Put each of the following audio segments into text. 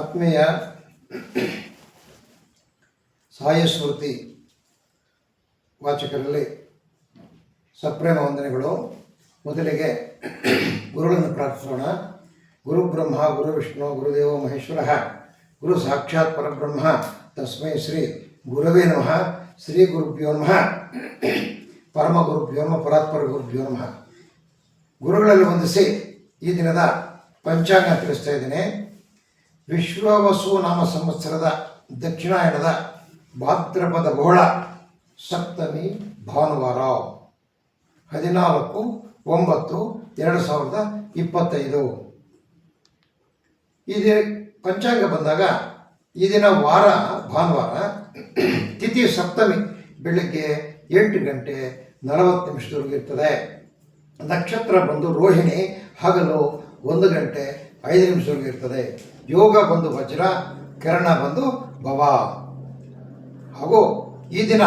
ಆತ್ಮೀಯ ಸಾಯಸ್ಮೃತಿ ವಾಚಕರಲ್ಲಿ ಸಪ್ರೇಮ ವಂದನೆಗಳು. ಮೊದಲಿಗೆ ಗುರುಗಳನ್ನು ಪ್ರಾರ್ಥಿಸೋಣ. ಗುರು ಬ್ರಹ್ಮ, ಗುರು ವಿಷ್ಣು ಗುರುದೇವ ಮಹೇಶ್ವರ, ಗುರು ಸಾಕ್ಷಾತ್ ಪರಬ್ರಹ್ಮ, ತಸ್ಮೈ ಶ್ರೀ ಗುರವೇ ನಮಃ. ಶ್ರೀ ಗುರುಭ್ಯೋ ನಮಃ. ಪರಮ ಗುರುಭ್ಯೋ ನಮಃ, ಪರಾತ್ಪರ ಗುರುಭ್ಯೋ ನಮಃ. ಗುರುಗಳಲ್ಲಿ ವಂದಿಸಿ ಈ ದಿನದ ಪಂಚಾಂಗ ತಿಳಿಸ್ತಾ ಇದ್ದೇನೆ. ವಿಶ್ವವಸು ನಾಮ ಸಂವತ್ಸರದ ದಕ್ಷಿಣಾಯಣದ ಭಾದ್ರಪದ ಬಹುಳ ಸಪ್ತಮಿ ಭಾನುವಾರ. ಹದಿನಾಲ್ಕು, ಒಂಬತ್ತು, ಎರಡು ಸಾವಿರದ ಇಪ್ಪತ್ತೈದು. ಈ ದಿನ ಪಂಚಾಂಗ ಬಂದಾಗ ಈ ದಿನ ವಾರ ಭಾನುವಾರ ತಿಥಿ ಸಪ್ತಮಿ ಬೆಳಗ್ಗೆ ಎಂಟು ಗಂಟೆ ನಲವತ್ತು ನಿಮಿಷದವರೆಗೆ ಇರ್ತದೆ. ನಕ್ಷತ್ರ ಬಂದು ರೋಹಿಣಿ ಹಗಲು ಒಂದು ಗಂಟೆ ಐದು ನಿಮಿಷದವರೆಗೆ ಇರ್ತದೆ. ಯೋಗ ಬಂದು ವಜ್ರ, ಕಿರಣ ಬಂದು ಭವ. ಹಾಗೂ ಈ ದಿನ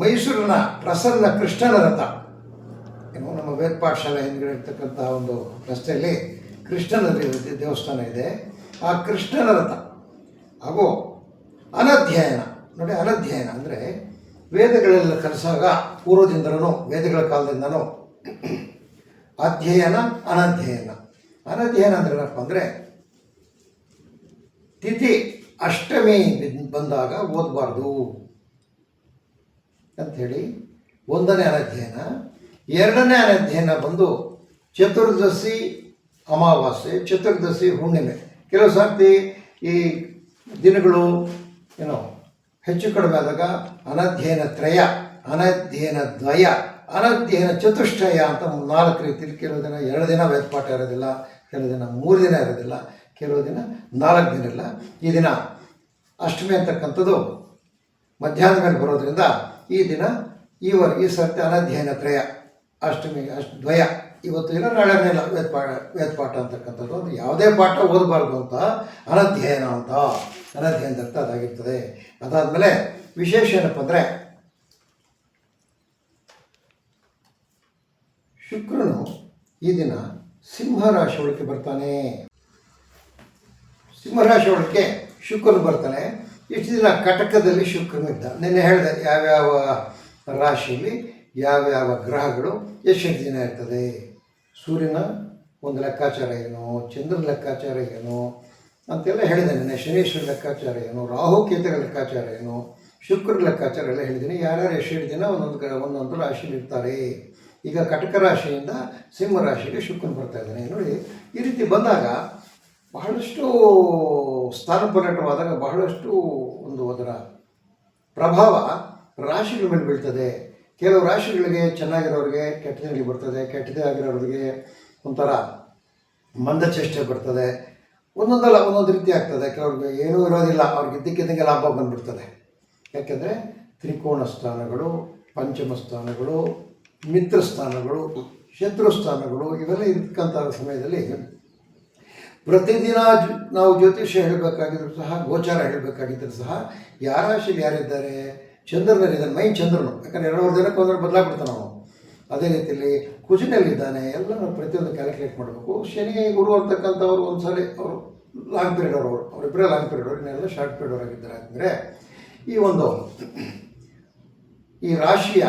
ಮೈಸೂರಿನ ಪ್ರಸನ್ನ ಕೃಷ್ಣನ ರಥ. ಏನು ನಮ್ಮ ವೇದ ಪಾಠಶಾಲೆ ಹಿಂದ್ಗಡೆ ಒಂದು ರಸ್ತೆಯಲ್ಲಿ ಕೃಷ್ಣನ ದೇವಸ್ಥಾನ ಇದೆ. ಆ ಕೃಷ್ಣನ ರಥ ಹಾಗೂ ಅನಧ್ಯಯನ. ನೋಡಿ ಅನಧ್ಯಯನ ಅಂದರೆ ವೇದಗಳೆಲ್ಲ ಕಲಿಸಾಗ ಪೂರ್ವದಿಂದಲೂ ವೇದಗಳ ಕಾಲದಿಂದನೂ ಅಧ್ಯಯನ, ಅನಧ್ಯಯನ. ಅನಧ್ಯಯನ ಅಂದ್ರೆ ಏನಪ್ಪ ಅಂದರೆ ತಿಥಿ ಅಷ್ಟಮಿ ಬಿದ್- ಬಂದಾಗ ಓದಬಾರ್ದು. ಅಂಥೇಳಿ ಒಂದನೇ ಅನಧ್ಯಯನ ಎರಡನೇ ಅನಧ್ಯಯನ ಬಂದು ಚತುರ್ದಶಿ ಅಮಾವಾಸ್ಯೆ, ಚತುರ್ದಶಿ ಹುಣ್ಣಿಮೆ. ಕೆಲವು ಸರ್ತಿ ಈ ದಿನಗಳು ಏನೋ ಹೆಚ್ಚು ಕಡಿಮೆ ಆದಾಗ ಅನಧ್ಯಯನ ತ್ರಯ, ಅನಧ್ಯಯನ ದ್ವಯ, ಅನಧ್ಯಯನ ಚತುಷ್ಟಯ ಅಂತ ನಾಲ್ಕು ರೀತಿಯಲ್ಲಿ ಕೆಲವು ದಿನ, ಎರಡು ದಿನ ವೇದಪಾಠ ಇರೋದಿಲ್ಲ, ಕೆಲವು ದಿನ ಮೂರು ದಿನ ಇರೋದಿಲ್ಲ. ಕೆಲವು ದಿನ ನಾಲ್ಕು ದಿನ ಇಲ್ಲ. ಈ ದಿನ ಅಷ್ಟಮಿ ಅಂತಕ್ಕಂಥದ್ದು ಮಧ್ಯಾಹ್ನ ಮೇಲೆ ಬರೋದರಿಂದ ಈ ದಿನ ಈವರೆಗೆ ಈ ಸತ್ಯ ಅನಧ್ಯಯನ ತ್ರಯ, ಅಷ್ಟಮಿ, ಅಷ್ಟ, ದ್ವಯ. ಇವತ್ತು ಇಲ್ಲ ನಾಳೆ ಪಾಠ ವೇದಪಾಠ ವೇದಪಾಠ ಅಂತಕ್ಕಂಥದ್ದು. ಅದು ಯಾವುದೇ ಪಾಠ ಓದಬಾರ್ದು ಅಂತ ಅನಧ್ಯಯನ ಅಂತ ಅನಧ್ಯಯನ ಅರ್ಥ ಅದಾಗಿರ್ತದೆ. ಅದಾದಮೇಲೆ ವಿಶೇಷ ಏನಪ್ಪ ಅಂದರೆ ಶುಕ್ರನು ಈ ದಿನ ಸಿಂಹ ರಾಶಿ ಒಳಗೆ ಬರ್ತಾನೆ. ಸಿಂಹರಾಶಿ ಒಳಗೆ ಶುಕ್ರನು ಬರ್ತಾನೆ. ಇಷ್ಟು ದಿನ ಕಟಕದಲ್ಲಿ ಶುಕ್ರನಿದ್ದ ನಿನ್ನೆ ಹೇಳಿದೆ, ಯಾವ್ಯಾವ ರಾಶಿಯಲ್ಲಿ ಯಾವ್ಯಾವ ಗ್ರಹಗಳು ಎಷ್ಟು ದಿನ ಇರ್ತದೆ? ಸೂರ್ಯನ ಒಂದು ಲೆಕ್ಕಾಚಾರ ಏನು? ಚಂದ್ರನ ಲೆಕ್ಕಾಚಾರ ಏನು? ಅಂತೆಲ್ಲ ಹೇಳಿದೆ ನಿನ್ನೆ. ಶನೇಶ್ವರ ಲೆಕ್ಕಾಚಾರ ಏನು? ರಾಹು ಕೇತುಗಳ ಲೆಕ್ಕಾಚಾರ ಏನು? ಶುಕ್ರ ಲೆಕ್ಕಾಚಾರ ಎಲ್ಲ ಹೇಳಿದ್ದೀನಿ. ಯಾರ್ಯಾರು ಎಷ್ಟು ದಿನ ಒಂದೊಂದು ಒಂದೊಂದು ರಾಶಿಯಲ್ಲಿ ಇರ್ತಾರೆ? ಈಗ ಕಟಕ ರಾಶಿಯಿಂದ ಸಿಂಹ ರಾಶಿಗೆ ಶುಕ್ರನ್ ಬರ್ತಾ ಇದ್ದಾನೆ. ನೋಡಿ, ಈ ರೀತಿ ಬಂದಾಗ ಬಹಳಷ್ಟು ಸ್ಥಾನಪಲ್ಲಟವಾದಾಗ ಬಹಳಷ್ಟು ಒಂದು ಅದರ ಪ್ರಭಾವ ರಾಶಿಗಳ ಮೇಲೆ ಬೀಳ್ತದೆ. ಕೆಲವು ರಾಶಿಗಳಿಗೆ ಚೆನ್ನಾಗಿರೋರಿಗೆ ಕೆಟ್ಟದಾಗಿ ಬರ್ತದೆ, ಕೆಟ್ಟದೇ ಆಗಿರೋರಿಗೆ ಒಂಥರ ಮಂದಚೇಷ್ಟೆ ಬರ್ತದೆ. ಒಂದೊಂದಲ್ಲ ಒಂದೊಂದು ರೀತಿ ಆಗ್ತದೆ. ಕೆಲವ್ರಿಗೆ ಏನೂ ಇರೋದಿಲ್ಲ, ಅವ್ರಿಗೆ ಇದ್ದಕ್ಕಿದ್ದಂಗೆ ಲಾಭ ಬಂದುಬಿಡ್ತದೆ. ಯಾಕೆಂದರೆ ತ್ರಿಕೋಣ ಸ್ಥಾನಗಳು, ಪಂಚಮ ಸ್ಥಾನಗಳು, ಮಿತ್ರ ಸ್ಥಾನಗಳು, ಶತ್ರು ಸ್ಥಾನಗಳು, ಇವೆಲ್ಲ ಇರ್ತಕ್ಕಂಥ ಸಮಯದಲ್ಲಿ ಪ್ರತಿದಿನ ನಾವು ಜ್ಯೋತಿಷ್ಯ ಹೇಳಬೇಕಾಗಿದ್ರು ಸಹ, ಗೋಚಾರ ಹೇಳಬೇಕಾಗಿದ್ದರೂ ಸಹ ಯಾರ ರಾಶಿಯಲ್ಲಿ ಯಾರಿದ್ದಾರೆ ಚಂದ್ರನಲ್ಲಿದ್ದಾನೆ ಮೈನ್ ಚಂದ್ರನು. ಯಾಕಂದರೆ ಎರಡೂವರೆ ದಿನಕ್ಕೆ ಒಂದರ ಬದಲಾಗ್ಬಿಡ್ತಾನೆ ನಾವು ಅದೇ ರೀತಿಯಲ್ಲಿ ಕುಜಿನಲ್ಲಿದ್ದಾನೆ ಎಲ್ಲ ನಾವು ಪ್ರತಿಯೊಂದು ಕ್ಯಾಲ್ಕುಲೇಟ್ ಮಾಡಬೇಕು. ಶನಿ ಗುರು ಅಂತಕ್ಕಂಥವ್ರು ಒಂದು ಸಲ ಅವರು ಲಾಂಗ್ ಪೀರಿಯಡ್ ಅವರು ಅವರಿಬ್ಬರೇ ಲಾಂಗ್ ಪೀರಿಯಡ್ ಅವರು ಇನ್ನೆಲ್ಲ ಶಾರ್ಟ್ ಪೀರಿಯಡ್ ಅವರಾಗಿದ್ದಾರೆ ಅಂದರೆ, ಈ ಒಂದು ಈ ರಾಶಿಯ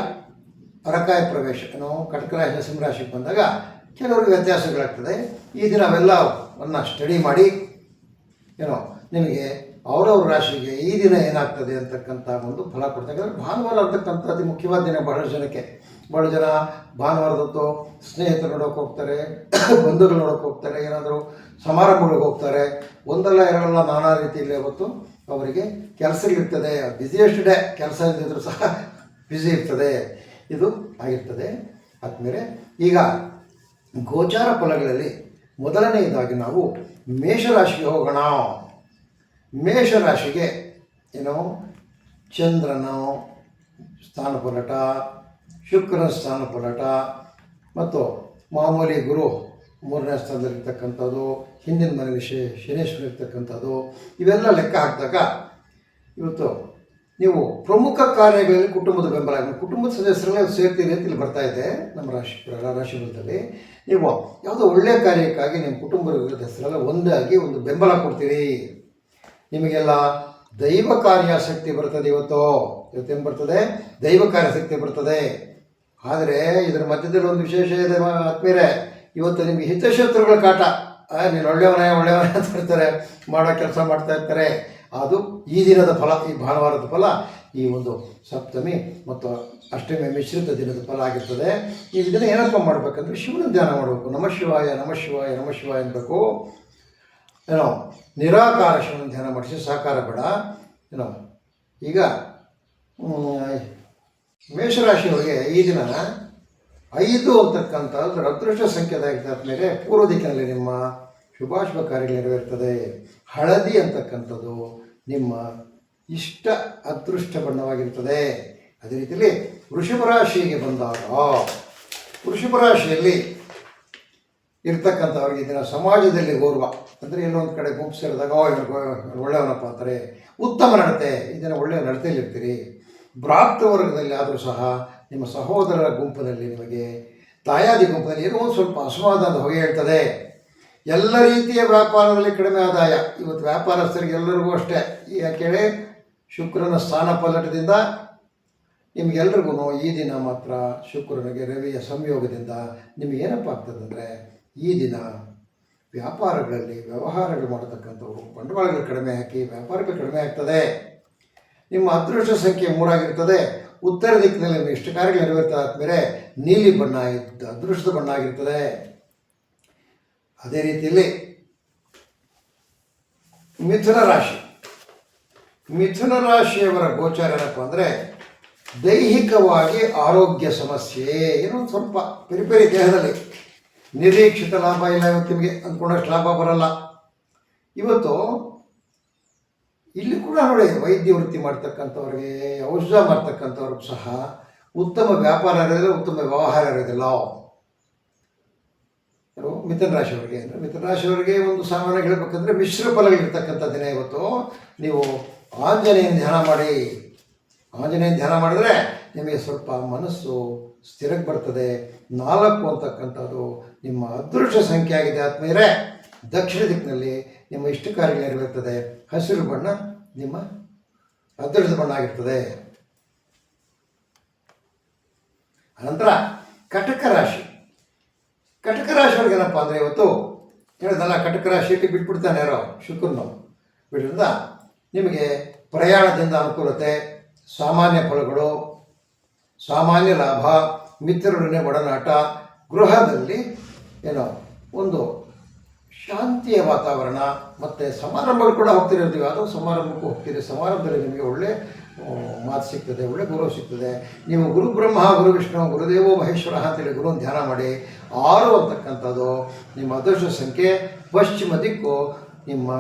ಪರಕಾಯ ಪ್ರವೇಶ ನಾವು ಕಟಕ ರಾಶಿ ಸಿಂಹರಾಶಿಗೆ ಬಂದಾಗ ಕೆಲವರಿಗೆ ವ್ಯತ್ಯಾಸಗಳಾಗ್ತದೆ. ಈ ದಿನ ಅವೆಲ್ಲವನ್ನು ಸ್ಟಡಿ ಮಾಡಿ ಏನೋ ನಿಮಗೆ ಅವರವ್ರ ರಾಶಿಗೆ ಈ ದಿನ ಏನಾಗ್ತದೆ ಅಂತಕ್ಕಂಥ ಒಂದು ಫಲ ಕೊಡ್ತಾರೆ ಭಾನುವಾರ ಭಾನುವಾರ ಅತಿ ಮುಖ್ಯವಾದ ದಿನ ಬಹಳ ಜನಕ್ಕೆ. ಬಹಳ ಜನ ಭಾನುವಾರದೊತ್ತು ಸ್ನೇಹಿತರು ನೋಡೋಕೆ ಹೋಗ್ತಾರೆ, ಬಂಧುಗಳು ನೋಡೋಕೆ ಹೋಗ್ತಾರೆ, ಏನಾದರೂ ಸಮಾರಂಭಗಳಿಗೆ ಹೋಗ್ತಾರೆ. ಒಂದಲ್ಲ ಎರಡಲ್ಲ ನಾನಾ ರೀತಿಯಲ್ಲಿ ಅವತ್ತು ಅವರಿಗೆ ಕೆಲಸಗಳಿರ್ತದೆ ಬ್ಯುಸಿಯೆಸ್ಟ್ ಡೇ ಕೆಲಸ ಇದ್ದಿದ್ರು ಸಹ ಬ್ಯುಸಿ ಇರ್ತದೆ. ಇದು ಆಗಿರ್ತದೆ. ಆದಮೇಲೆ ಈಗ ಗೋಚಾರ ಫಲಗಳಲ್ಲಿ ಮೊದಲನೆಯದಾಗಿ ನಾವು ಮೇಷರಾಶಿಗೆ ಹೋಗೋಣ. ಮೇಷರಾಶಿಗೆ ಏನೋ? ಚಂದ್ರನು ಶುಕ್ರ ಶುಕ್ರನ ಸ್ಥಾನಪಲಟ ಮತ್ತು ಮಾಮೂಲಿ ಗುರು ಮೂರನೇ ಸ್ಥಾನದಲ್ಲಿರ್ತಕ್ಕಂಥದ್ದು, ಹಿಂದಿನ ಮನೆ ವಿಷಯ ಶನೇಶ್ವರ ಇರ್ತಕ್ಕಂಥದ್ದು ಇವೆಲ್ಲ ಲೆಕ್ಕ ಹಾಕಿದಾಗ ಇವತ್ತು ನೀವು ಪ್ರಮುಖ ಕಾರ್ಯಗಳಲ್ಲಿ ಕುಟುಂಬದ ಬೆಂಬಲ ಕುಟುಂಬದ ಸದಸ್ಯರನ್ನ ಸೇರ್ತೀರಿ ಅಂತ ಇಲ್ಲಿ ಬರ್ತಾ ಇದೆ ನಮ್ಮ ರಾಶಿ ರಾಶಿ ಬಲದಲ್ಲಿ ನೀವು ಯಾವುದೋ ಒಳ್ಳೆಯ ಕಾರ್ಯಕ್ಕಾಗಿ ನಿಮ್ಮ ಕುಟುಂಬದ ಸದಸ್ಯರೆಲ್ಲ ಒಂದಾಗಿ ಒಂದು ಬೆಂಬಲ ಕೊಡ್ತೀರಿ. ನಿಮಗೆಲ್ಲ ದೈವ ಕಾರ್ಯಾಸಕ್ತಿ ಬರ್ತದೆ ಇವತ್ತು. ಇವತ್ತೇನು ಬರ್ತದೆ? ದೈವ ಕಾರ್ಯಾಸಕ್ತಿ ಬರ್ತದೆ. ಆದರೆ ಇದರ ಮಧ್ಯದಲ್ಲಿ ಒಂದು ವಿಶೇಷ ಇದೆ ಆತ್ಮೀರೆ ಇವತ್ತು ನಿಮಗೆ ಹಿತಶತ್ರುಗಳ ಕಾಟ. ನೀನು ಒಳ್ಳೆಯವನೇ ಒಳ್ಳೆಯವನೇ ಅಂತ ಇರ್ತಾರೆ ಮಾಡೋ ಕೆಲಸ ಮಾಡ್ತಾ ಇರ್ತಾರೆ. ಅದು ಈ ದಿನದ ಫಲ, ಈ ಭಾನುವಾರದ ಫಲ, ಈ ಒಂದು ಸಪ್ತಮಿ ಮತ್ತು ಅಷ್ಟಮಿ ಮಿಶ್ರಿತ ದಿನದ ಫಲ ಆಗಿರ್ತದೆ. ಈ ದಿನ ಏನಪ್ಪ ಮಾಡಬೇಕಂದ್ರೆ ಶಿವನ ಧ್ಯಾನ ಮಾಡಬೇಕು. ನಮ ಶಿವಾಯ ನಮ ಶಿವಾಯ ನಮ ಶಿವಾಯ ಅನ್ಬೇಕು ಏನೋ ನಿರಾಕಾರ ಶಿವನ ಧ್ಯಾನ ಮಾಡಿಸಿ ಸಹಕಾರ ಬೇಡ. ಏನೋ ಈಗ ಮೇಷರಾಶಿಯವರಿಗೆ ಈ ದಿನ ಐದು ಅಂತಕ್ಕಂಥದ್ದು ಅದೃಷ್ಟ ಸಂಖ್ಯೆದಾಗಿದ್ದ ಮೇಲೆ ಪೂರ್ವ ದಿಕ್ಕಿನಲ್ಲಿ ನಿಮ್ಮ ಶುಭಾಶುಭ ಕಾರ್ಯಗಳು ನೆರವೇರ್ತದೆ. ಹಳದಿ ಅಂತಕ್ಕಂಥದ್ದು ನಿಮ್ಮ ಇಷ್ಟ ಅದೃಷ್ಟ ಬಣ್ಣವಾಗಿರ್ತದೆ ಅದೇ ರೀತಿಯಲ್ಲಿ ವೃಷಭ ರಾಶಿಗೆ ಬಂದಾಗ, ವೃಷಭ ರಾಶಿಯಲ್ಲಿ ಇರ್ತಕ್ಕಂಥವ್ರಿಗೆ ದಿನ ಸಮಾಜದಲ್ಲಿ ಗೌರವ. ಅಂದರೆ ಇನ್ನೊಂದು ಕಡೆ ಗುಂಪು ಸೇರಿದಾಗ ಒಳ್ಳೆಯವನಪ್ಪ ಅಂತಾರೆ. ಉತ್ತಮ ನಡತೆ, ಇದನ್ನು ಒಳ್ಳೆಯ ನಡತೆಯಲ್ಲಿರ್ತೀರಿ. ವರ್ಗದಲ್ಲಿ ಆದರೂ ಸಹ ನಿಮ್ಮ ಸಹೋದರರ ಗುಂಪಿನಲ್ಲಿ ನಿಮಗೆ ತಾಯಾದಿ ಗುಂಪಿನಲ್ಲಿ ಏನೋ ಒಂದು ಸ್ವಲ್ಪ ಅಸಮಾಧಾನದ ಹೊಗೆ ಹೇಳ್ತದೆ. ಎಲ್ಲ ರೀತಿಯ ವ್ಯಾಪಾರದಲ್ಲಿ ಕಡಿಮೆ ಆದಾಯ. ಇವತ್ತು ವ್ಯಾಪಾರಸ್ಥರಿಗೆ ಎಲ್ಲರಿಗೂ ಅಷ್ಟೇ. ಯಾಕೇಳಿ ಶುಕ್ರನ ಸ್ಥಾನ ಪಲ್ಲಟದಿಂದ ನಿಮಗೆಲ್ರಿಗೂ ಈ ದಿನ ಮಾತ್ರ ಶುಕ್ರನಿಗೆ ರವಿಯ ಸಂಯೋಗದಿಂದ ನಿಮಗೇನಪ್ಪ ಆಗ್ತದಂದರೆ ಈ ದಿನ ವ್ಯಾಪಾರಗಳಲ್ಲಿ ವ್ಯವಹಾರಗಳು ಮಾಡತಕ್ಕಂಥವ್ರು, ಬಂಡವಾಳಗಳು ಕಡಿಮೆ ಹಾಕಿ ವ್ಯಾಪಾರಗಳು ಕಡಿಮೆ ಆಗ್ತದೆ. ನಿಮ್ಮ ಅದೃಷ್ಟ ಸಂಖ್ಯೆ ಮೂರಾಗಿರ್ತದೆ. ಉತ್ತರ ದಿಕ್ಕಿನಲ್ಲಿ ನಿಮ್ಮ ಇಷ್ಟ ಕಾರ್ಯಗಳು ನೆರವೇರ್ತಾ ಆದಮೇಲೆ ನೀಲಿ ಬಣ್ಣ ಇದ್ದ ಅದೃಷ್ಟದ ಬಣ್ಣ ಆಗಿರ್ತದೆ. ಅದೇ ರೀತಿಯಲ್ಲಿ ಮಿಥುನ ರಾಶಿ. ಮಿಥುನ ರಾಶಿಯವರ ಗೋಚಾರ ಏನಪ್ಪ ಅಂದರೆ ದೈಹಿಕವಾಗಿ ಆರೋಗ್ಯ ಸಮಸ್ಯೆ ಏನೋ ಸ್ವಲ್ಪ ಪೆರಿಪೆರಿ ದೇಹದಲ್ಲಿ. ನಿರೀಕ್ಷಿತ ಲಾಭ ಇಲ್ಲ ಇವತ್ತು ನಿಮಗೆ, ಅಂದ್ಕೊಂಡಷ್ಟು ಲಾಭ ಬರಲ್ಲ. ಇವತ್ತು ಇಲ್ಲಿ ಕೂಡ ನೋಡಿ, ವೈದ್ಯ ವೃತ್ತಿ ಮಾಡ್ತಕ್ಕಂಥವ್ರಿಗೆ, ಔಷಧ ಮಾಡ್ತಕ್ಕಂಥವ್ರಿಗೂ ಸಹ ಉತ್ತಮ ವ್ಯಾಪಾರ ಇರೋದಿಲ್ಲ, ಉತ್ತಮ ವ್ಯವಹಾರ ಇರೋದಿಲ್ಲ. ಮಿಥುನ ರಾಶಿಯವರಿಗೆ ಅಂದರೆ, ಮಿಥುನ ರಾಶಿಯವರಿಗೆ ಒಂದು ಸಾಮಾನ್ಯ ಹೇಳಬೇಕಂದ್ರೆ ಮಿಶ್ರ ಫಲಗಳಿರ್ತಕ್ಕಂಥ ದಿನ ಇವತ್ತು. ನೀವು ಆಂಜನೇಯನ ಧ್ಯಾನ ಮಾಡಿ. ಆಂಜನೇಯನ ಧ್ಯಾನ ಮಾಡಿದ್ರೆ ನಿಮಗೆ ಸ್ವಲ್ಪ ಮನಸ್ಸು ಸ್ಥಿರಕ್ಕೆ ಬರ್ತದೆ. ನಾಲ್ಕು ಅಂತಕ್ಕಂಥದ್ದು ನಿಮ್ಮ ಅದೃಷ್ಟ ಸಂಖ್ಯೆ ಆಗಿದೆ ಆತ್ಮೀಯರೇ. ದಕ್ಷಿಣ ದಿಕ್ಕಿನಲ್ಲಿ ನಿಮ್ಮ ಇಷ್ಟ ಕಾರ್ಯಗಳು ನೆರವೇರ್ತದೆ ಹಸಿರು ಬಣ್ಣ ನಿಮ್ಮ ಅದೃಷ್ಟದ ಬಣ್ಣ ಆಗಿರ್ತದೆ. ಅನಂತರ ಕಟಕ ರಾಶಿ. ಕಟಕ ರಾಶಿಯವ್ರಿಗೆ ಏನಪ್ಪ ಅಂದರೆ ಇವತ್ತು ಹೇಳಿದಲ್ಲ ಕಟಕ ರಾಶಿಯಲ್ಲಿ ಬಿಟ್ಬಿಡ್ತಾನೆ ಯಾರೋ ಶುಕ್ರನು. ಬಿಡೋದ್ರಿಂದ ನಿಮಗೆ ಪ್ರಯಾಣದಿಂದ ಅನುಕೂಲತೆ, ಸಾಮಾನ್ಯ ಫಲಗಳು, ಸಾಮಾನ್ಯ ಲಾಭ, ಮಿತ್ರರೊಡನೆ ಒಡನಾಟ, ಗೃಹದಲ್ಲಿ ಏನೋ ಒಂದು ಶಾಂತಿಯ ವಾತಾವರಣ ಮತ್ತು ಸಮಾರಂಭಗಳು ಕೂಡ ಹೋಗ್ತಿರ್ತೀವಿ ಅದು ಸಮಾರಂಭಕ್ಕೂ ಹೋಗ್ತೀರಿ ಸಮಾರಂಭದಲ್ಲಿ ನಿಮಗೆ ಒಳ್ಳೆ ಮಾತು ಸಿಗ್ತದೆ, ಒಳ್ಳೆ ಗೌರವ ಸಿಗ್ತದೆ. ನೀವು ಗುರು ಬ್ರಹ್ಮ, ಗುರು ವಿಷ್ಣು, ಗುರುದೇವೋ ಮಹೇಶ್ವರ ಅಂತೇಳಿ ಗುರುನ ಧ್ಯಾನ ಮಾಡಿ ಆರು ಅಂತಕ್ಕಂಥದ್ದು. ನಿಮ್ಮ ಅದೃಷ್ಟ ಸಂಖ್ಯೆ, ಪಶ್ಚಿಮ ದಿಕ್ಕು, ನಿಮ್ಮ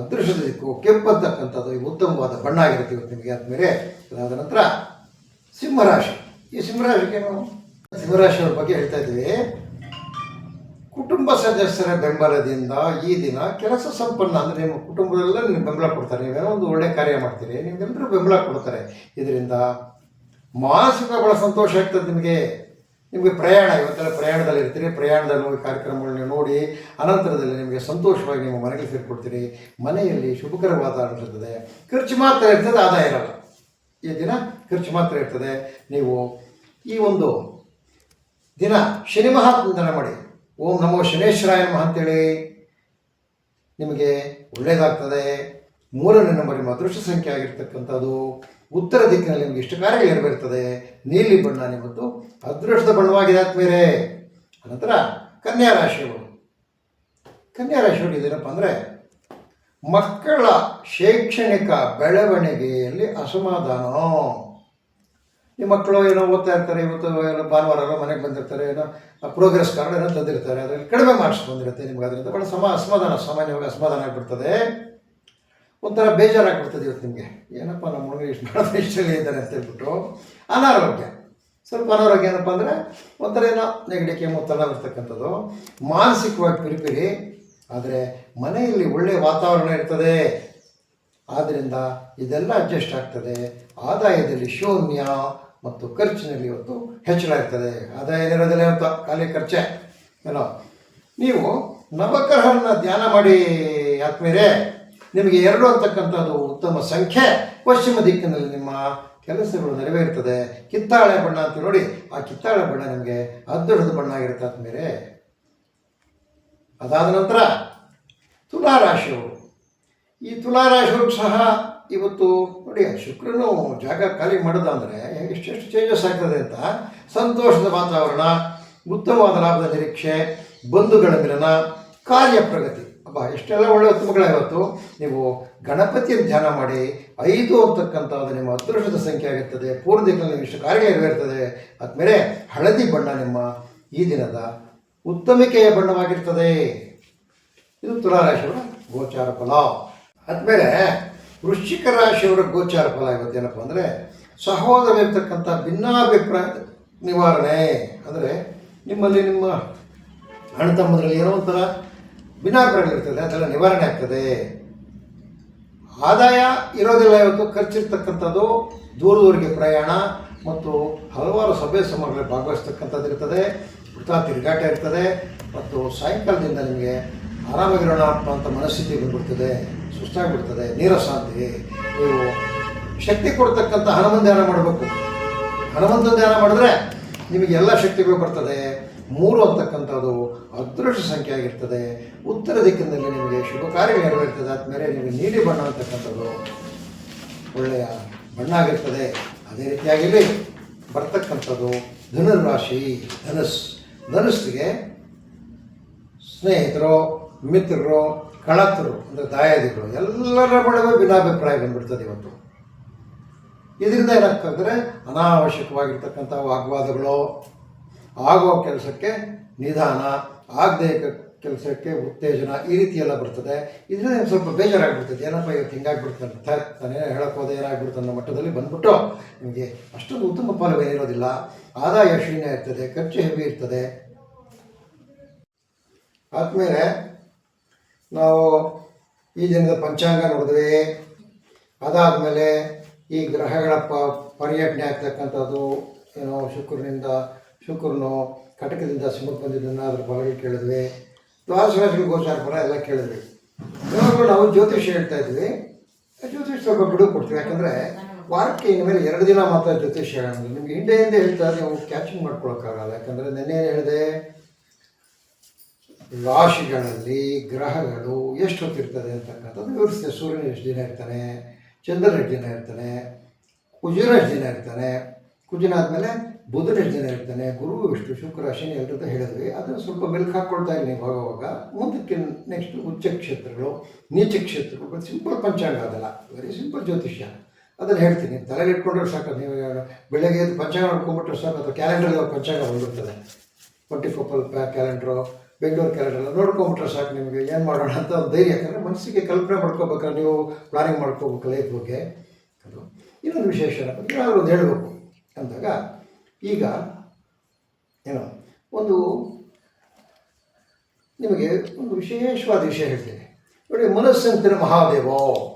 ಅದೃಷ್ಟದ ದಿಕ್ಕು, ಕೆಂಪು ಅಂತಕ್ಕಂಥದ್ದು, ಈ ಉತ್ತಮವಾದ ಬಣ್ಣ ಆಗಿರುತ್ತೆ ಇವತ್ತು ನಿಮಗೆ ಆದಮೇಲೆ ಅದಾದ ನಂತರ ಸಿಂಹರಾಶಿ. ಈ ಸಿಂಹರಾಶಿಗೆ ನಾವು ಸಿಂಹರಾಶಿಯವ್ರ ಬಗ್ಗೆ ಹೇಳ್ತಾ ಇದ್ದೀವಿ. ಕುಟುಂಬ ಸದಸ್ಯರ ಬೆಂಬಲದಿಂದ ಈ ದಿನ ಕೆಲಸ ಸಂಪನ್ನ ಅಂದರೆ ನಿಮ್ಮ ಕುಟುಂಬದಲ್ಲ ನಿಮ್ಗೆ ಬೆಂಬಲ ಕೊಡ್ತಾರೆ. ನೀವೇನೋ ಒಂದು ಒಳ್ಳೆ ಕಾರ್ಯ ಮಾಡ್ತೀರಿ. ನಿಮ್ಗೆಲ್ಲರೂ ಬೆಂಬಲ ಕೊಡ್ತಾರೆ. ಇದರಿಂದ ಮಾನಸಿಕ ಬಹಳ ಸಂತೋಷ ಆಗ್ತದೆ ನಿಮಗೆ. ನಿಮಗೆ ಪ್ರಯಾಣ, ಇವತ್ತೆಲ್ಲ ಪ್ರಯಾಣದಲ್ಲಿ ಇರ್ತೀರಿ, ಪ್ರಯಾಣದಲ್ಲಿ ಕಾರ್ಯಕ್ರಮಗಳನ್ನ ನೋಡಿ, ಅನಂತರದಲ್ಲಿ ನಿಮಗೆ ಸಂತೋಷವಾಗಿ ನಿಮ್ಮ ಮನೆಗೆ ಸೇರಿಕೊಡ್ತೀರಿ, ಮನೆಯಲ್ಲಿ ಶುಭಕರ ವಾತಾವರಣ ಇರ್ತದೆ. ಖರ್ಚು ಮಾತ್ರ ಇರ್ತದೆ, ಆದಾಯ ಇರಲ್ಲ. ಈ ದಿನ ಖರ್ಚು ಮಾತ್ರ ಇರ್ತದೆ. ನೀವು ಈ ಒಂದು ದಿನ ಶನಿ ಮಹಾತ್ಮಂತನ ಮಾಡಿ, ಓಂ ನಮೋ ಶನೇಶ್ವರಾಯ ನಮಃ ಅಂತೇಳಿ, ನಿಮಗೆ ಒಳ್ಳೆಯದಾಗ್ತದೆ ಮೂರನೇ ನಂಬರ್ ನಿಮ್ಮ ಅದೃಷ್ಟ ಸಂಖ್ಯೆ ಆಗಿರ್ತಕ್ಕಂಥದ್ದು. ಉತ್ತರ ದಿಕ್ಕಿನಲ್ಲಿ ನಿಮಗೆ ಇಷ್ಟ ಕಾರ್ಯಗಳು ನೆರವೇರ್ತದೆ. ನೀಲಿ ಬಣ್ಣ ನಿಮ್ಮದು. ಅದೃಷ್ಟದ ಬಣ್ಣವಾಗಿದೆ ಆದ್ಮೇಲೆ ಅನಂತರ ಕನ್ಯಾ ರಾಶಿಯವರು. ಕನ್ಯಾ ರಾಶಿಯವರು ಇದೇನಪ್ಪ ಅಂದರೆ ಮಕ್ಕಳ ಶೈಕ್ಷಣಿಕ ಬೆಳವಣಿಗೆಯಲ್ಲಿ ಅಸಮಾಧಾನ. ನಿಮ್ಮ ಮಕ್ಕಳು ಏನೋ ಓದ್ತಾ ಇರ್ತಾರೆ, ಇವತ್ತು ಏನೋ ಭಾನುವಾರ ಮನೆಗೆ ಬಂದಿರ್ತಾರೆ, ಏನೋ ಪ್ರೋಗ್ರೆಸ್ ಕಾರ್ಡ್ ಏನೋ ತಂದಿರ್ತಾರೆ, ಅದರಲ್ಲಿ ಕಡಿಮೆ ಮಾಡಿಸ್ಕೊಂಡಿರುತ್ತೆ ನಿಮ್ಗೆ, ಅದರಿಂದ ಬಹಳ ಸಮ, ಅಸಮಾಧಾನ, ಸಾಮಾನ್ಯವಾಗಿ ಅಸಮಾಧಾನ ಆಗಿಬಿಡ್ತದೆ. ಒಂಥರ ಬೇಜಾರಾಗ್ಬಿಡ್ತದೆ ಇವತ್ತು ನಿಮಗೆ. ಏನಪ್ಪ ನಮ್ಮ ಮಗ ಇಷ್ಟು ಮಾಡಿದ್ರೆ ಇಷ್ಟಲ್ಲೇ ಇದ್ದಾರೆ ಅಂತ ಹೇಳ್ಬಿಟ್ಟು. ಅನಾರೋಗ್ಯ. ಸ್ವಲ್ಪ ಅನಾರೋಗ್ಯ ಏನಪ್ಪ ಅಂದರೆ ಒಂಥರ ಏನೋ ನೆಗಡಿ, ಕೆಮ್ಮು ತಲೆ ಇರ್ತಕ್ಕಂಥದ್ದು. ಮಾನಸಿಕವಾಗಿ ಪಿರಿಪಿರಿ, ಆದರೆ ಮನೆಯಲ್ಲಿ ಒಳ್ಳೆಯ ವಾತಾವರಣ ಇರ್ತದೆ. ಆದ್ದರಿಂದ ಇದೆಲ್ಲ ಅಡ್ಜಸ್ಟ್ ಆಗ್ತದೆ. ಆದಾಯದಲ್ಲಿ ಶೂನ್ಯ ಮತ್ತು ಖರ್ಚಿನಲ್ಲಿ ಇವತ್ತು ಹೆಚ್ಚಳ ಇರ್ತದೆ. ಆದಾಯ ಇರೋದಿಲ್ಲ ಅಂತ ಖಾಲಿ ಖರ್ಚೆ. ಏನೋ. ನೀವು ನವಗ್ರಹವನ್ನು ಧ್ಯಾನ ಮಾಡಿ, ಆತ್ಮೀಯರೇ. ನಿಮಗೆ ಎರಡು ಅಂತಕ್ಕಂಥದ್ದು ಉತ್ತಮ ಸಂಖ್ಯೆ. ಪಶ್ಚಿಮ ದಿಕ್ಕಿನಲ್ಲಿ ನಿಮ್ಮ ಕೆಲಸಗಳು ನೆರವೇರ್ತದೆ. ಕಿತ್ತಾಳೆ ಬಣ್ಣ ಅಂತ ನೋಡಿ, ಆ ಕಿತ್ತಾಳೆ ಬಣ್ಣ ನಿಮಗೆ ಅದೃಷ್ಟದ ಬಣ್ಣ ಆಗಿರುತ್ತೆ ಆದ್ಮೇಲೆ ಅದಾದ ನಂತರ ತುಲಾರಾಶಿಯವರು. ಈ ತುಲಾರಾಶಿಯವರು ಸಹ ಇವತ್ತು ನೋಡಿ, ಶುಕ್ರನು ಜಾಗ ಖಾಲಿ ಮಾಡೋದು ಅಂದರೆ ಎಷ್ಟೆಷ್ಟು ಚೇಂಜಸ್ ಆಗ್ತದೆ ಅಂತ ಸಂತೋಷದ ವಾತಾವರಣ, ಉತ್ತಮವಾದ ಲಾಭದ ನಿರೀಕ್ಷೆ, ಬಂಧುಗಳ ಮಿಲನ, ಕಾರ್ಯ ಪ್ರಗತಿ. ಅಬ್ಬ, ಎಷ್ಟೆಲ್ಲ ಒಳ್ಳೆ ಉತ್ತಮಗಳ ಇವತ್ತು. ನೀವು ಗಣಪತಿಯನ್ನು ಧ್ಯಾನ ಮಾಡಿ ಐದು ಅಂತಕ್ಕಂಥದ್ದು ನಿಮ್ಮ ಅದೃಷ್ಟದ ಸಂಖ್ಯೆ ಆಗಿರ್ತದೆ ಪೂರ್ವ ದಿಕ್ಕಿನಲ್ಲಿ ಇಷ್ಟು ಕಾರ್ಯ ನೆರವೇರ್ತದೆ. ಆದಮೇಲೆ ಹಳದಿ ಬಣ್ಣ ನಿಮ್ಮ ಈ ದಿನದ ಉತ್ತಮಿಕೆಯ ಬಣ್ಣವಾಗಿರ್ತದೆ. ಇದು ತುಲಾರಾಶಿಯವರ ಗೋಚಾರ ಫಲ. ಆದಮೇಲೆ ವೃಶ್ಚಿಕ ರಾಶಿಯವರ ಗೋಚಾರ ಫಲ ಇವತ್ತೇನಪ್ಪ ಅಂದರೆ ಸಹೋದರ ಇರ್ತಕ್ಕಂಥ ಭಿನ್ನಾಭಿಪ್ರಾಯ ನಿವಾರಣೆ. ಅಂದರೆ ನಿಮ್ಮಲ್ಲಿ ನಿಮ್ಮ ಅಣ್ಣ ತಮ್ಮದ್ರಲ್ಲಿ ಏನೋ ಒಂಥರ ಭಿನ್ನಾಭಿಪ್ರಾಯಗಳಿರ್ತದೆ ಅದೆಲ್ಲ ನಿವಾರಣೆ ಆಗ್ತದೆ. ಆದಾಯ ಇರೋದಿಲ್ಲ ಇವತ್ತು, ಖರ್ಚಿರ್ತಕ್ಕಂಥದ್ದು ದೂರದೂರಿಗೆ ಪ್ರಯಾಣ ಮತ್ತು ಹಲವಾರು ಸಭೆ ಸಮಾರಂಭಗಳಲ್ಲಿ ಭಾಗವಹಿಸ್ತಕ್ಕಂಥದ್ದು ಇರ್ತದೆ ವೃಥಾ ತಿರುಗಾಟ ಇರ್ತದೆ, ಮತ್ತು ಸಾಯಂಕಾಲದಿಂದ ನಿಮಗೆ ಆರಾಮಾಗಿರೋಣ ಅಂತ ಮನಸ್ಥಿತಿ ಬಂದ್ಬಿಡ್ತದೆ ನೀರ ಶಾಂತಿ ನೀವು ಶಕ್ತಿ ಕೊಡ್ತಕ್ಕಂಥ ಹನುಮನ್ ಧ್ಯಾನ ಮಾಡಬೇಕು? ಹನುಮಂತ ಧ್ಯಾನ ಮಾಡಿದ್ರೆ ನಿಮಗೆ ಎಲ್ಲ ಶಕ್ತಿಗಳು ಬರ್ತದೆ. ಮೂರು ಅಂತಕ್ಕಂಥದ್ದು ಅದೃಷ್ಟ ಸಂಖ್ಯೆ ಆಗಿರ್ತದೆ. ಉತ್ತರ ದಿಕ್ಕಿನಲ್ಲಿ ನಿಮಗೆ ಶುಭ ಕಾರ್ಯ ನೆರವೇರ್ತದೆ. ಆದಮೇಲೆ ನಿಮಗೆ ನೀಲಿ ಬಣ್ಣ ಅಂತಕ್ಕಂಥದ್ದು ಒಳ್ಳೆಯ ಬಣ್ಣ ಆಗಿರ್ತದೆ. ಅದೇ ರೀತಿಯಾಗಿ ಬರ್ತಕ್ಕಂಥದ್ದು ಧನುರಾಶಿ ಧನುಸ್. ಧನುಸ್ಸಿಗೆ ಸ್ನೇಹಿತರು, ಮಿತ್ರರು ಕಳತರು ಅಂದರೆ ದಾಯಾದಿಗಳು ಎಲ್ಲರ ಬಳಿಗೂ ಭಿನ್ನಾಭಿಪ್ರಾಯ ಬಂದ್ಬಿಡ್ತದೆ ಇವತ್ತು. ಇದರಿಂದ ಏನಾಗ್ತಂದರೆ ಅನಾವಶ್ಯಕವಾಗಿರ್ತಕ್ಕಂಥ ವಾಗ್ವಾದಗಳು ಆಗೋ ಕೆಲಸಕ್ಕೆ ನಿಧಾನ, ಆಗದೇ ಕೆಲಸಕ್ಕೆ ಉತ್ತೇಜನ ಈ ರೀತಿ ಬರ್ತದೆ. ಇದರಿಂದ ಸ್ವಲ್ಪ ಬೇಜಾರಾಗ್ಬಿಡ್ತದೆ. ಏನಪ್ಪ ಇವತ್ತು ಹಿಂಗಾಗ್ಬಿಡ್ತಾನೆ ತಾನೇ ಹೇಳಕ್ಕೆ ಹೋದ ಏನಾಗ್ಬಿಡ್ತು ಅನ್ನೋ ಮಟ್ಟದಲ್ಲಿ ಬಂದ್ಬಿಟ್ಟು ನಿಮಗೆ ಅಷ್ಟೊಂದು ಉತ್ತಮ ಫಲವೇನಿರೋದಿಲ್ಲ ಆದಾಯ ಶೂನ್ಯ ಇರ್ತದೆ, ಖರ್ಚು ಹೆವಿ ಇರ್ತದೆ. ಆದಮೇಲೆ ನಾವು ಈ ದಿನದ ಪಂಚಾಂಗ ನೋಡಿದ್ವಿ. ಅದಾದಮೇಲೆ ಈ ಗ್ರಹಗಳ ಪ, ಪರ್ಯಟನೆ ಆಗ್ತಕ್ಕಂಥದ್ದು, ಏನೋ ಶುಕ್ರನಿಂದ ಶುಕ್ರನು ಕಟಕದಿಂದ ಸಿಂಹಕ್ಕೆ ಬಂದಿದ್ದನ್ನು ಅದ್ರ ಬಲಗೆ ಕೇಳಿದ್ವಿ. ದ್ವಾದಶ ರಾಶಿಗಳ ಗೋಚಾರ ಪರ ಎಲ್ಲ ಕೇಳಿದ್ವಿ. ಇವಾಗಲೂ ನಾವು ಜ್ಯೋತಿಷ್ಯ ಹೇಳ್ತಾ ಇದ್ವಿ. ಜ್ಯೋತಿಷ್ ಸ್ವಲ್ಪ ಬಿಡು ಕೊಡ್ತೀವಿ. ಯಾಕಂದರೆ ವಾರಕ್ಕೆ ಇನ್ಮೇಲೆ ಎರಡು ದಿನ ಮಾತ್ರ ಜ್ಯೋತಿಷ್ಯ ಹೇಳೋಣ ನಿಮ್ಗೆ ಹಿಂದೆಯಿಂದ ಹಿಂದೆ ಹೇಳ್ತಾ ನೀವು ಕ್ಯಾಚಿಂಗ್ ಮಾಡ್ಕೊಳಕ್ಕಾಗಲ್ಲ. ಯಾಕಂದರೆ ನೆನ್ನೆ ಹೇಳಿದೆ? ರಾಶಿಗಳಲ್ಲಿ ಗ್ರಹಗಳು ಎಷ್ಟು ಹೊತ್ತಿರ್ತದೆ ಅಂತಕ್ಕಂಥದ್ದು ವಿವರಿಸಿದೆ. ಸೂರ್ಯನ ಎಷ್ಟು ದಿನ ಇರ್ತಾನೆ? ಚಂದ್ರನ ಎಷ್ಟು ದಿನ ಇರ್ತಾನೆ? ಕುಜನ ಎಷ್ಟು ದಿನ ಇರ್ತಾನೆ? ಕುಜನ ಆದಮೇಲೆ ಬುಧನ ಜನ ಇರ್ತಾನೆ, ಗುರು ಎಷ್ಟು ಶುಕ್ರ, ಶನಿ ಎಲ್ಲರದ್ದು ಹೇಳಿದ್ವಿ. ಅದನ್ನು ಸ್ವಲ್ಪ ಮೆಲ್ಕು ಹಾಕ್ಕೊಳ್ತಾ ಇದ್ದೀನಿ ಹೋಗುವಾಗ ಮುಂದಕ್ಕೆ ನೆಕ್ಸ್ಟ್ ಉಚ್ಚ ಕ್ಷೇತ್ರಗಳು, ನೀಚ ಕ್ಷೇತ್ರಗಳು ಸಿಂಪಲ್ ಪಂಚಾಂಗ ಅದಲ್ಲ. ವೆರಿ ಸಿಂಪಲ್ ಜ್ಯೋತಿಷ್ಯ. ಅದನ್ನು ಹೇಳ್ತೀನಿ. ತಲೆಗೆ ಇಟ್ಕೊಂಡ್ರೆ ಸಾಕು. ನೀವು ಬೆಳಗ್ಗೆ ಎದ್ದು ಪಂಚಾಂಗ ನೋಡ್ಕೊಂಡ್ಬಿಟ್ರೆ ಸಾಕು. ಅಥವಾ ಕ್ಯಾಲೆಂಡರ್ ಪಂಚಾಂಗ ಬಂದಿರ್ತದೆ ಪಟ್ಟಿಕೊಪ್ಪಲ್ ಪ್ಯಾ ಕ್ಯಾಲೆಂಡ್ರು ಬೆಂಗಳೂರು ಕ್ಯಾಲೆಂಡರ್ ನೋಡ್ಕೊಂಬಿಟ್ರೆ ಸಾಕು ನಿಮಗೆ. ಏನು ಮಾಡೋಣ ಅಂತ ಒಂದು ಧೈರ್ಯ. ಯಾಕಂದರೆ ಮನಸ್ಸಿಗೆ ಕಲ್ಪನೆ ಮಾಡ್ಕೋಬೇಕಾದ್ರೆ ನೀವು ಪ್ಲಾನಿಂಗ್ ಮಾಡ್ಕೋಬೇಕು ಲೈಫ್ ಬಗ್ಗೆ ಅದು ಇನ್ನೊಂದು ವಿಶೇಷ ಏನಾದರೂ ಒಂದು ಹೇಳಬೇಕು. ಅಂದಾಗ ಈಗ, ಏನೋ, ಒಂದು ನಿಮಗೆ ಒಂದು ವಿಶೇಷವಾದ ವಿಷಯ ಹೇಳ್ತೀನಿ. ನೋಡಿ, ಮನಸ್ಸಂತಿನ ಮಹಾದೇವೋ,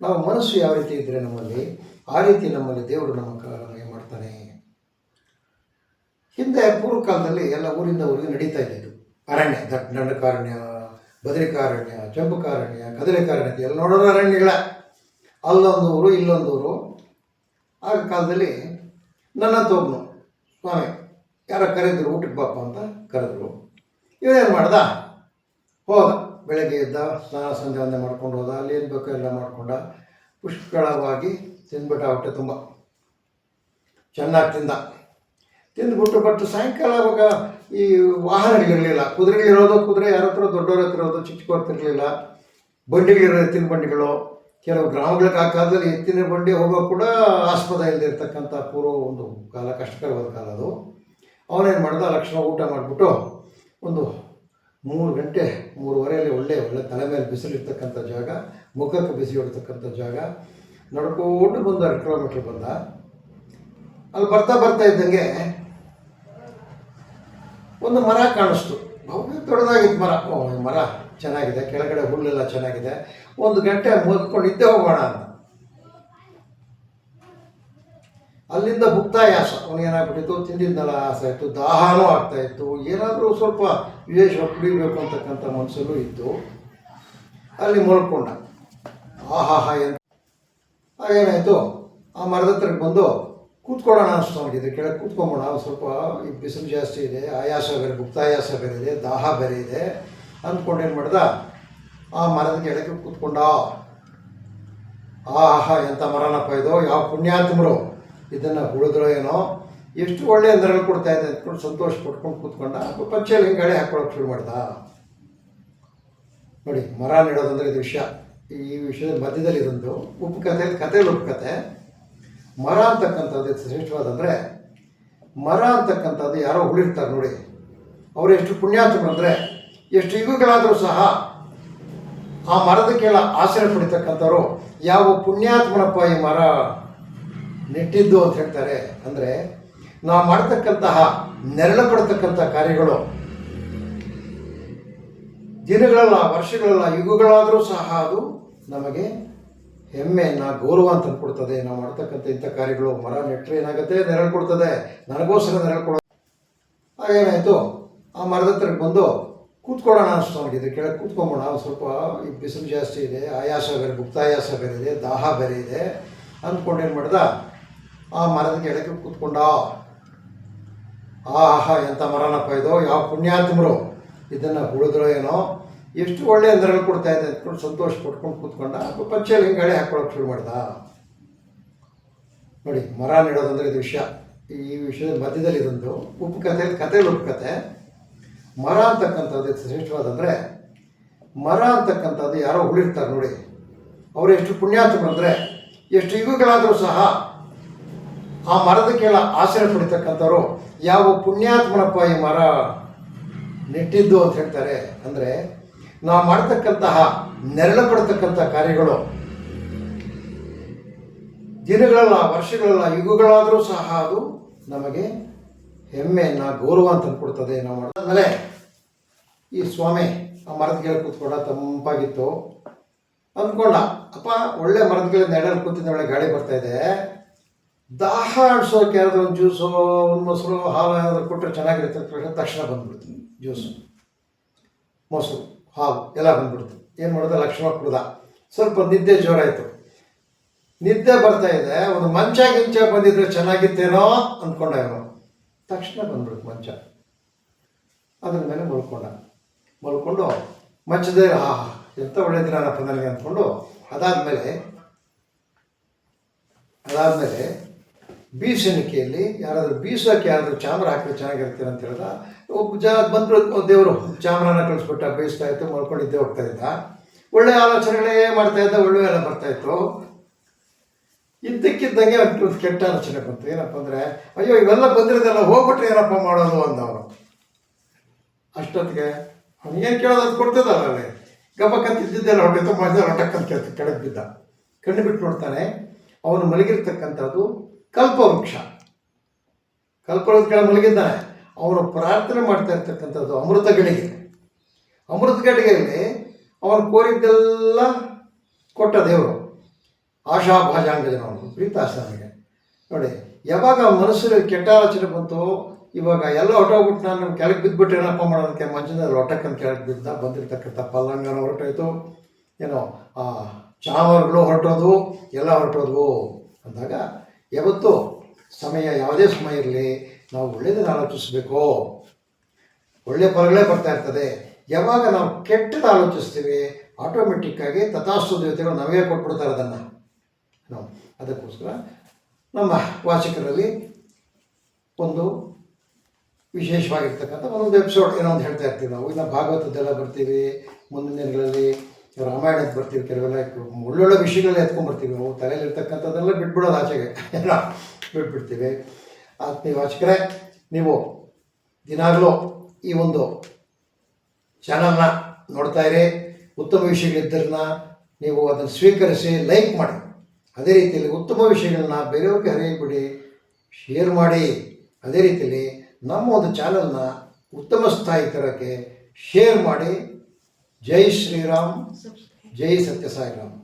ನಾವು ಮನಸ್ಸು ಯಾವ ರೀತಿ ಇದ್ದರೆ ನಮ್ಮಲ್ಲಿ, ಆ ರೀತಿ ನಮ್ಮಲ್ಲಿ ದೇವರು ನಮ್ಮ ನಮಗೆ ಮಾಡ್ತಾನೆ. ಹಿಂದೆ ಪೂರ್ವ ಕಾಲದಲ್ಲಿ ಎಲ್ಲ ಊರಿಂದ ಊರಿಗೆ ನಡೀತಾ ಇದ್ದಿದ್ದು. ಅರಣ್ಯ ದಂಡಕಾರಣ್ಯ, ಬದರಿಕಾರಣ್ಯ ಚಂಪಕಾರಣ್ಯ ಕದರಿಕಾರಣ್ಯ ಎಲ್ಲ ನೋಡೋರು ಅರಣ್ಯಗಳ. ಅಲ್ಲೊಂದು ಊರು, ಇಲ್ಲೊಂದು ಊರು. ಆಗ ಕಾಲದಲ್ಲಿ ನನ್ನಂತ ಒಬ್ಬನು ಸ್ವಾಮಿ, ಯಾರೋ ಕರೆದ್ರು ಊಟಕ್ಕೆ ಬಾಪ ಅಂತ ಕರೆದ್ರು. ಇವನೇನು ಮಾಡ್ದ? ಹೋದ, ಬೆಳಗ್ಗೆ ಎದ್ದ, ಸ್ನಾನ ಸಂಜೆ ಮಾಡ್ಕೊಂಡು ಹೋದ, ಅಲ್ಲಿ ಏನು ಬೇಕೋ ಎಲ್ಲ ಮಾಡ್ಕೊಂಡ, ಪುಷ್ಕಳವಾಗಿ ತಿಂದ್ಬಿಟ್ಟ ಹೊಟ್ಟೆ ತುಂಬ. ಚೆನ್ನಾಗಿ ತಿಂದ. ತಿಂದ್ಬಿಟ್ಟು ಬಟ್ ಸಾಯಂಕಾಲ ಅವಾಗ ಈ ವಾಹನಗಳಿರಲಿಲ್ಲ ಕುದುರೆಗಳಿರೋದು ಕುದುರೆ, ಯಾರ ಹತ್ರ ದೊಡ್ಡವ್ರ ಹತ್ರ ಇರೋದು ಚಿಕ್ಕ ಇರಲಿಲ್ಲ. ಬಂಡಿಗಳಿರೋ ತಿನ್ಬಂಡಿಗಳು ಬಂಡಿಗಳು ಕೆಲವು ಗ್ರಾಮಗಳಿಗೆ ಆ ಕಾಲದಲ್ಲಿ ಎತ್ತಿನ ಬಂಡಿ ಹೋಗೋ ಕೂಡ ಆಸ್ಪದ ಇಲ್ಲದೆ ಇರ್ತಕ್ಕಂಥ ಪೂರ್ವ ಒಂದು ಕಾಲ, ಕಷ್ಟಕರವಾದ ಕಾಲ ಅದು. ಅವನೇನು ಮಾಡಿದ? ಲಕ್ಷಣ ಊಟ ಮಾಡಿಬಿಟ್ಟು ಒಂದು ಮೂರು ಗಂಟೆ, ಮೂರುವರೆಯಲ್ಲಿ ಒಳ್ಳೆ ಒಳ್ಳೆ ತಲೆ ಮೇಲೆ ಬಿಸಿಲಿರ್ತಕ್ಕಂಥ ಜಾಗ, ಮುಖಕ್ಕೆ ಬಿಸಿ ಹೊಡ್ತಕ್ಕಂಥ ಜಾಗ, ನಡ್ಕೊಂಡು ಬಂದು ಎರಡು ಕಿಲೋಮೀಟ್ರ್ ಬಂದ. ಅಲ್ಲಿ ಬರ್ತಾ ಬರ್ತಾ ಇದ್ದಂಗೆ ಒಂದು ಮರ ಕಾಣಿಸ್ತು. ಭವ್ಯ ದೊಡ್ಡದಾಗಿತ್ತು ಮರ. ಮರ. ಚೆನ್ನಾಗಿದೆ, ಕೆಳಗಡೆ ಹುಲ್ಲೆಲ್ಲ ಚೆನ್ನಾಗಿದೆ. ಒಂದು ಗಂಟೆ ಮುದ್ಕೊಂಡು ಇದ್ದೇ ಹೋಗೋಣ ಅಂತ. ಅಲ್ಲಿಂದ ಭುಕ್ತಾಯಾಸ ಅವನಿಗೇನಾಗ್ಬಿಟ್ಟಿತ್ತು ತಿಂದಿದ್ದಲ್ಲ ಆಸೆ ಆಯಿತು ದಾಹನೂ ಆಗ್ತಾ ಇತ್ತು. ಏನಾದರೂ ಸ್ವಲ್ಪ ವಿಶೇಷ ಕುಡಿಬೇಕು ಅಂತಕ್ಕಂಥ ಮನಸ್ಸಲ್ಲೂ ಇತ್ತು. ಅಲ್ಲಿ ಮಲ್ಕೊಂಡ. ಆಹಾಹ ಎಂತ ಏನಾಯಿತು? ಆ ಮರದ ಹತ್ರಕ್ಕೆ ಬಂದು ಕೂತ್ಕೊಳ್ಳೋಣ ಅನಿಸ್ತು ಅವನಿಗೆ. ಇದ್ರ ಕೆಳಗೆ ಕೂತ್ಕೊಂಬೋಣ ಸ್ವಲ್ಪ ಈ ಬಿಸಿಲು ಜಾಸ್ತಿ ಇದೆ, ಆಯಾಸ ಬೇರೆ, ಮುಕ್ತಾಯಾಸ ಬೇರೆ ಇದೆ, ದಾಹ ಬೇರೆ ಇದೆ. ಅಂದ್ಕೊಂಡು ಏನು ಮಾಡ್ದ? ಆ ಮರದ ಕೆಳಗೆ ಕೂತ್ಕೊಂಡ. ಆಹಾ ಎಂಥ ಮರನಪ್ಪ ಇದು? ಯಾವ ಪುಣ್ಯಾತ್ಮರು? ಇದನ್ನು ಉಳಿದ್ರೋ ಏನೋ? ಎಷ್ಟು ಒಳ್ಳೆಯ ನೆರಳು ಕೊಡ್ತಾ ಇದೆ ಅಂದ್ಕೊಂಡು ಸಂತೋಷ ಪಟ್ಕೊಂಡು ಕೂತ್ಕೊಂಡ. ಪಂಚೆಯಲ್ಲಿ ಗಾಳಿ ಹಾಕ್ಕೊಳಕ್ಕೆ ಶುರು ಮಾಡ್ದ. ನೋಡಿ, ಮರ ನೆಡೋದಂದ್ರೆ ಇದು ವಿಷಯ. ಈ ವಿಷಯದ ಮಧ್ಯದಲ್ಲಿ ಇದೊಂದು ಉಪ್ಪು ಕಥೆ ಉಪಕಥೆ. ಉಪು ಕಥೆ ಮರ ಅಂತಕ್ಕಂಥದ್ದು ಶ್ರೇಷ್ಠವಾದಂದರೆ, ಮರ ಅಂತಕ್ಕಂಥದ್ದು ಯಾರೋ ಉಳಿರ್ತಾರೆ ನೋಡಿ. ಅವರು ಎಷ್ಟು ಪುಣ್ಯಾತ್ಮರು ಅಂದರೆ ಎಷ್ಟು ಯುಗಗಳಾದರೂ ಸಹ ಆ ಮರದ ಕೆಳ ಆಶ್ರಯ ಪಡಿತಕ್ಕಂಥವ್ರು ಯಾವ ಪುಣ್ಯಾತ್ಮನಪ್ಪ ಈ ಮರ ನೆಟ್ಟಿದ್ದು ಅಂತ ಹೇಳ್ತಾರೆ ಅಂದರೆ ನಾವು ಮಾಡ್ತಕ್ಕಂತಹ ನೆರಳು ಪಡ್ತಕ್ಕಂಥ ಕಾರ್ಯಗಳು ದಿನಗಳಲ್ಲ, ವರ್ಷಗಳಲ್ಲ, ಯುಗಗಳಾದರೂ ಸಹ ಅದು ನಮಗೆ ಹೆಮ್ಮೆಯನ್ನು ಗೌರವ ಅಂತ ಕೊಡ್ತದೆ. ನಾವು ಮಾಡ್ತಕ್ಕಂಥ ಇಂಥ ಕಾರ್ಯಗಳು, ಮರ ನೆಟ್ಟರೆ ಏನಾಗುತ್ತೆ? ನೆರಳು ಕೊಡ್ತದೆ. ನನಗೋಸ್ಕರ ನೆರಳು ಕೊಡೋ ಹಾಗೇನಾಯಿತು? ಆ ಮರದ ಹತ್ರಕ್ಕೆ ಬಂದು ಕೂತ್ಕೊಳ್ಳೋಣ ಅಷ್ಟು ಇದ್ರ ಕೆಳಗೆ ಕೂತ್ಕೊಂಬೋಣ ಸ್ವಲ್ಪ ಈ ಬಿಸಿಲು ಜಾಸ್ತಿ ಇದೆ, ಆಯಾಸ ಬೇರೆ ಗುಪ್ತಾಯಾಸ ಬೇರೆ ಇದೆ, ದಾಹ ಬೇರೆ ಇದೆ ಅಂದ್ಕೊಂಡು ಏನು ಮಾಡ್ದ? ಆ ಮರದ ಕೆಳಗೆ ಕೂತ್ಕೊಂಡ. ಆಹಾ ಎಂಥ ಮರನಪ್ಪ ಇದು? ಯಾವ ಪುಣ್ಯಾತ್ಮರು? ಇದನ್ನು ಉಳಿದ್ರೋ ಏನೋ? ಎಷ್ಟು ಒಳ್ಳೆಯ ನೆರಳು ಕೊಡ್ತಾ ಇದೆ ಅಂದ್ಕೊಂಡು ಸಂತೋಷ ಪಟ್ಕೊಂಡು ಕೂತ್ಕೊಂಡ. ಪಂಚೆಯಲ್ಲಿ ಗಾಳಿ ಹಾಕ್ಕೊಳಕ್ಕೆ ಶುರು ಮಾಡ್ದ. ನೋಡಿ, ಮರ ನೆಡೋದಂದ್ರೆ ಇದು ವಿಷಯ. ಈ ವಿಷಯದ ಮಧ್ಯದಲ್ಲಿ ಇದೊಂದು ಉಪ್ಪು ಕಥೆ ಉಪಕಥೆ. ಕಥೆ ಮರ ಅಂತಕ್ಕಂಥದ್ದು ಶ್ರೇಷ್ಠವಾದಂದರೆ, ಮರ ಅಂತಕ್ಕಂಥದ್ದು ಯಾರೋ ಉಳಿರ್ತಾರೆ ನೋಡಿ. ಅವರು ಎಷ್ಟು ಪುಣ್ಯಾತ್ಮರು ಅಂದರೆ, ಎಷ್ಟು ಯುಗಗಳಾದರೂ ಸಹ ಆ ಮರದ ಕೆಳ ಆಶ್ರಯ ಪಡಿತಕ್ಕಂಥವ್ರು ಯಾವ ಪುಣ್ಯಾತ್ಮನಪ್ಪ ಈ ಮರ ನೆಟ್ಟಿದ್ದು ಅಂತ ಹೇಳ್ತಾರೆ ಅಂದರೆ, ನಾವು ಮಾಡ್ತಕ್ಕಂತಹ, ನೆರಳು ಪಡ್ತಕ್ಕಂಥ ಕಾರ್ಯಗಳು ದಿನಗಳಲ್ಲ, ವರ್ಷಗಳಲ್ಲ, ಯುಗಗಳಾದರೂ ಸಹ ಅದು ನಮಗೆ ಹೆಮ್ಮೆಯನ್ನು, ಗೌರವ ಅಂತ ಕೊಡ್ತದೆ ನಾವು ಮಾಡಿದ್ಮೇಲೆ ಈ ಸ್ವಾಮಿ, ಆ ಮರದ ಕೆಳಗೆ ಕೂತ್ಕೊಂಡ ತಂಪಾಗಿತ್ತು. ಅಂದ್ಕೊಂಡ, ಅಪ್ಪ, ಒಳ್ಳೆ ಮರದ ಕೆಳಗೆ ನೆಡಲ್ಲಿ ಕೂತಿದ್ದ, ಒಳ್ಳೆ ಗಾಳಿ ಬರ್ತಾ ಇದೆ. ದಾಹ ಆಡಿಸೋಕೆ ಯಾರಾದ್ರೂ ಒಂದು ಜ್ಯೂಸು, ಒಂದು ಮೊಸರು, ಹಾಲು ಏನಾದ್ರು ಕೊಟ್ಟರೆ ಚೆನ್ನಾಗಿರುತ್ತೆ ಅಂತ ತಕ್ಷಣ ಬಂದ್ಬಿಡ್ತೀನಿ ಜ್ಯೂಸು. ಮೊಸರು, ಹಾಲು ಎಲ್ಲ ಬಂದ್ಬಿಡ್ತು. ಏನು ಮಾಡಿದೆ? ಲಕ್ಷ್ಮಣ ಕುಡ್ದ. ಸ್ವಲ್ಪ ನಿದ್ದೆ ಜೋರಾಯಿತು. ನಿದ್ದೆ ಬರ್ತಾ ಇದೆ. ಒಂದು ಮಂಚ ಗಿಂಚ ಬಂದಿದ್ರೆ ಚೆನ್ನಾಗಿತ್ತೇನೋ ಅಂದ್ಕೊಂಡ ತಕ್ಷಣ ಬಂದ್ಬಿಡ್ತು ಮಂಚ. ಅದ್ರ ಮೇಲೆ ಮಲ್ಕೊಂಡ. ಮಲ್ಕೊಂಡು ಮಂಚದೇ ಆ ಎಂತ ಒಳ್ಳೆ ದಿನನಪ್ಪ ನನಗೆ ಅಂದ್ಕೊಂಡು ಅದಾದಮೇಲೆ ಅದಾದಮೇಲೆ ಬೀಸಣಿಕೆಯಲ್ಲಿ ಯಾರಾದರೂ ಬೀಸೋಕೆ ಯಾರಾದರೂ ಚಾಮ್ರ ಹಾಕಿದ್ರೆ ಚೆನ್ನಾಗಿರ್ತೀರ ಅಂತ ಹೇಳ್ದ. ಒಬ್ಬ ಜ, ಬಂದರು ದೇವರು, ಚಾಮ್ರನ ಕಳಿಸ್ಬಿಟ್ಟ, ಬೇಯಿಸ್ತಾ ಇತ್ತು, ಮಲ್ಕೊಂಡಿದ್ದೆ ಹೋಗ್ತಾ ಇದ್ದ. ಒಳ್ಳೆ ಆಲೋಚನೆಗಳೇ ಮಾಡ್ತಾ ಇದ್ದ, ಒಳ್ಳೆ ಎಲ್ಲ ಬರ್ತಾ ಇತ್ತು. ಇದ್ದಕ್ಕಿದ್ದಂಗೆ ಒಂದು ಕೆಟ್ಟ ಆಲೋಚನೆ ಬಂತು. ಏನಪ್ಪ ಅಂದರೆ, ಅಯ್ಯೋ, ಇವೆಲ್ಲ ಬಂದಿರೋದೆಲ್ಲ ಹೋಗ್ಬಿಟ್ರೆ ಏನಪ್ಪ ಮಾಡೋದು ಅಂದವನು ಅಷ್ಟೊತ್ತಿಗೆ ಅವನಿಗೇನು ಕೇಳೋದು ಅದು ಕೊಡ್ತದಲ್ಲ ಅಲ್ಲಿ. ಗಬಕ್ಕಂತ ಇದ್ದಿದ್ದೆಲ್ಲ ಹೊಟ್ಟೆ ಮಜಾ ಹೊಟ್ಟಕ್ಕಂತ ಕೇಳ್ತು ಕೆಳಗೆ ಬಿದ್ದ. ಕಣ್ಣು ಬಿಟ್ಟು ನೋಡ್ತಾನೆ, ಅವನು ಮಲಗಿರ್ತಕ್ಕಂಥದ್ದು ಕಲ್ಪವೃಕ್ಷ. ಕಲ್ಪವೃಕ್ಷ ಕೆಳಗೆ ಮಲಗಿದ್ದಾನೆ. ಅವನು ಪ್ರಾರ್ಥನೆ ಮಾಡ್ತಾ ಇರ್ತಕ್ಕಂಥದ್ದು ಅಮೃತ ಗಡಿಗೆ ಅಮೃತ ಗಡಿಗೆಯಲ್ಲಿ ಅವನು ಕೋರಿದ್ದೆಲ್ಲ ಕೊಟ್ಟ ದೇವರು. ಆಶಾಭಾಜಾಂಗಜನ ಪ್ರೀತ ಪ್ರೀತಾಸ್ವಾಮಿಗೆ. ನೋಡಿ, ಯಾವಾಗ ಮನಸ್ಸಲ್ಲಿ ಕೆಟ್ಟ ಆಲೋಚನೆ ಬಂತು, ಇವಾಗ ಎಲ್ಲ ಹೊಟ್ಟೋಗ್ಬಿಟ್ಟು ನಾನು ಕೆಳಗೆ ಬಿದ್ದುಬಿಟ್ಟು ಏನಪ್ಪ ಮಾಡೋದಕ್ಕೆ ಮಂಚದಲ್ಲಿ ಹೊಟ್ಟಕ್ಕಂತ ಕೆಳಗೆ ಬಿದ್ದ, ಬಂದಿರತಕ್ಕಂಥ ಪಲ್ಲಂಗನ ಹೊರಟೋಯ್ತು. ಏನೋ, ಆ ಚಾಮರಗಳು ಹೊರಟೋದು ಎಲ್ಲ ಹೊರಟೋದ್ವು ಅಂದಾಗ, ಯಾವತ್ತೂ ಸಮಯ ಯಾವುದೇ ಸಮಯ ಇರಲಿ, ನಾವು ಒಳ್ಳೆಯದನ್ನು ಆಲೋಚಿಸಬೇಕು. ಒಳ್ಳೆಯ ಫಲಗಳೇ ಬರ್ತಾ ಇರ್ತದೆ. ಯಾವಾಗ ನಾವು ಕೆಟ್ಟದ್ದು ಆಲೋಚಿಸ್ತೀವಿ, ಆಟೋಮೆಟಿಕ್ಕಾಗಿ ತಥಾಸ್ತು ದೇವತೆಗಳು ನಾವೇ ಕೊಟ್ಬಿಡ್ತಾರೆ ಅದನ್ನು. ನಾವು ಅದಕ್ಕೋಸ್ಕರ ನಮ್ಮ ವಾಚಕರಲ್ಲಿ ಒಂದು ವಿಶೇಷವಾಗಿರ್ತಕ್ಕಂಥ ಒಂದೊಂದು ಎಪಿಸೋಡ್ ಏನೋ ಒಂದು ಹೇಳ್ತಾ ಇರ್ತೀವಿ ನಾವು. ಇನ್ನು ಭಾಗವತದ್ದೆಲ್ಲ ಬರ್ತೀವಿ. ಮುಂದಿನ ದಿನಗಳಲ್ಲಿ ರಾಮಾಯಣದ ಬರ್ತೀವಿ ಕೆಲವೆಲ್ಲ. ಒಳ್ಳೊಳ್ಳೆ ವಿಷಯಗಳನ್ನ ಎತ್ಕೊಂಡ್ಬರ್ತೀವಿ ನಾವು. ತಲೆಯಲ್ಲಿರ್ತಕ್ಕಂಥದ್ದೆಲ್ಲ ಬಿಟ್ಬಿಡೋದು ಆಚೆಗೆ. ಎಲ್ಲ ಬಿಟ್ಬಿಡ್ತೀವಿ. ಆತ್ಮೀಯ ವಾಚಕರೇ, ನೀವು ದಿನಾಗಲೂ ಈ ಒಂದು ಚಾನಲ್ನ ನೋಡ್ತಾ ಇರಿ. ಉತ್ತಮ ವಿಷಯಗಳಿದ್ದರನ್ನ ನೀವು ಅದನ್ನು ಸ್ವೀಕರಿಸಿ ಲೈಕ್ ಮಾಡಿ. ಅದೇ ರೀತಿಯಲ್ಲಿ ಉತ್ತಮ ವಿಷಯಗಳನ್ನ ಬೇರೆಯವ್ರಿಗೆ ಹರಿಯಬಿಡಿ ಶೇರ್ ಮಾಡಿ. ಅದೇ ರೀತಿಯಲ್ಲಿ ನಮ್ಮ ಒಂದು ಚಾನಲ್ನ ಉತ್ತಮ ಸ್ಥಾಯಿ ತರೋಕ್ಕೆ ಶೇರ್ ಮಾಡಿ. ಜೈ ಶ್ರೀರಾಮ್ ಜೈ ಸತ್ಯ ಸಾಯಿರಾಮ್.